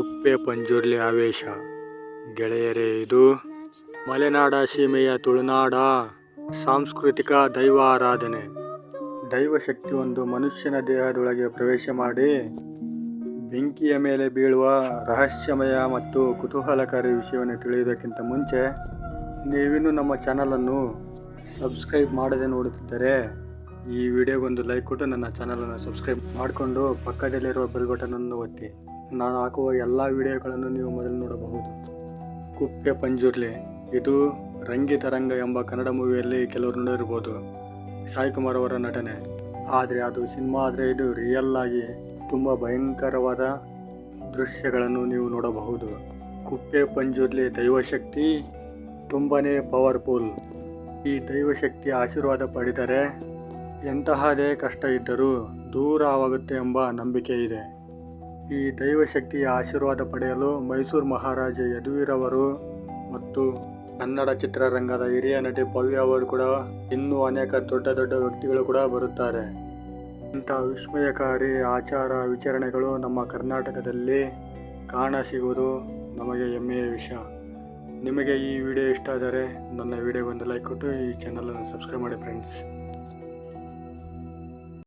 ಕುಪ್ಪೆ ಪಂಜುರ್ಲಿ ಆವೇಶ. ಗೆಳೆಯರೇ, ಇದು ಮಲೆನಾಡ ಸೀಮೆಯ ತುಳುನಾಡ ಸಾಂಸ್ಕೃತಿಕ ದೈವ ಆರಾಧನೆ. ದೈವ ಶಕ್ತಿ ಒಂದು ಮನುಷ್ಯನ ದೇಹದೊಳಗೆ ಪ್ರವೇಶ ಮಾಡಿ ಬೆಂಕಿಯ ಮೇಲೆ ಬೀಳುವ ರಹಸ್ಯಮಯ ಮತ್ತು ಕುತೂಹಲಕಾರಿ ವಿಷಯವನ್ನು ತಿಳಿಯುವುದಕ್ಕಿಂತ ಮುಂಚೆ, ನೀವಿನ್ನೂ ನಮ್ಮ ಚಾನಲನ್ನು ಸಬ್ಸ್ಕ್ರೈಬ್ ಮಾಡದೆ ನೋಡುತ್ತಿದ್ದರೆ, ಈ ವಿಡಿಯೋಗೊಂದು ಲೈಕ್ ಕೊಟ್ಟು ನನ್ನ ಚಾನಲನ್ನು ಸಬ್ಸ್ಕ್ರೈಬ್ ಮಾಡಿಕೊಂಡು ಪಕ್ಕದಲ್ಲಿರುವ ಬೆಲ್ ಬಟನನ್ನು ಒತ್ತಿ. ನಾನು ಹಾಕುವ ಎಲ್ಲ ವಿಡಿಯೋಗಳನ್ನು ನೀವು ಮೊದಲು ನೋಡಬಹುದು. ಕುಪ್ಪೆ ಪಂಜುರ್ಲಿ, ಇದು ರಂಗಿತರಂಗ ಎಂಬ ಕನ್ನಡ ಮೂವಿಯಲ್ಲಿ ಕೆಲವರು ನೋಡಿರ್ಬೋದು. ಸಾಯಿ ಕುಮಾರ್ ಅವರ ನಟನೆ. ಆದರೆ ಅದು ಸಿನಿಮಾ ಆದರೆ ಇದು ರಿಯಲ್ ಆಗಿ ತುಂಬ ಭಯಂಕರವಾದ ದೃಶ್ಯಗಳನ್ನು ನೀವು ನೋಡಬಹುದು. ಕುಪ್ಪೆ ಪಂಜುರ್ಲಿ ದೈವಶಕ್ತಿ ತುಂಬಾ ಪವರ್ಫುಲ್ ಈ ದೈವಶಕ್ತಿ ಆಶೀರ್ವಾದ ಪಡೆದರೆ ಎಂತಹದೇ ಕಷ್ಟ ಇದ್ದರೂ ದೂರವಾಗುತ್ತೆ ಎಂಬ ನಂಬಿಕೆ ಇದೆ. ಈ ದೈವಶಕ್ತಿಯ ಆಶೀರ್ವಾದ ಪಡೆಯಲು ಮೈಸೂರು ಮಹಾರಾಜ ಯದುವೀರವರು ಮತ್ತು ಕನ್ನಡ ಚಿತ್ರರಂಗದ ಹಿರಿಯ ನಟಿ ಪವ್ಯ ಅವರು ಕೂಡ ಇನ್ನೂ ಅನೇಕ ದೊಡ್ಡ ದೊಡ್ಡ ವ್ಯಕ್ತಿಗಳು ಕೂಡ ಬರುತ್ತಾರೆ. ಇಂಥ ವಿಸ್ಮಯಕಾರಿ ಆಚಾರ ವಿಚಾರಣೆಗಳು ನಮ್ಮ ಕರ್ನಾಟಕದಲ್ಲಿ ಕಾಣ ಸಿಗುವುದು ನಮಗೆ ಹೆಮ್ಮೆಯ ವಿಷಯ. ನಿಮಗೆ ಈ ವಿಡಿಯೋ ಇಷ್ಟ ಆದರೆ ನನ್ನ ವಿಡಿಯೋಗೊಂದು ಲೈಕ್ ಕೊಟ್ಟು ಈ ಚಾನಲನ್ನು ಸಬ್ಸ್ಕ್ರೈಬ್ ಮಾಡಿ ಫ್ರೆಂಡ್ಸ್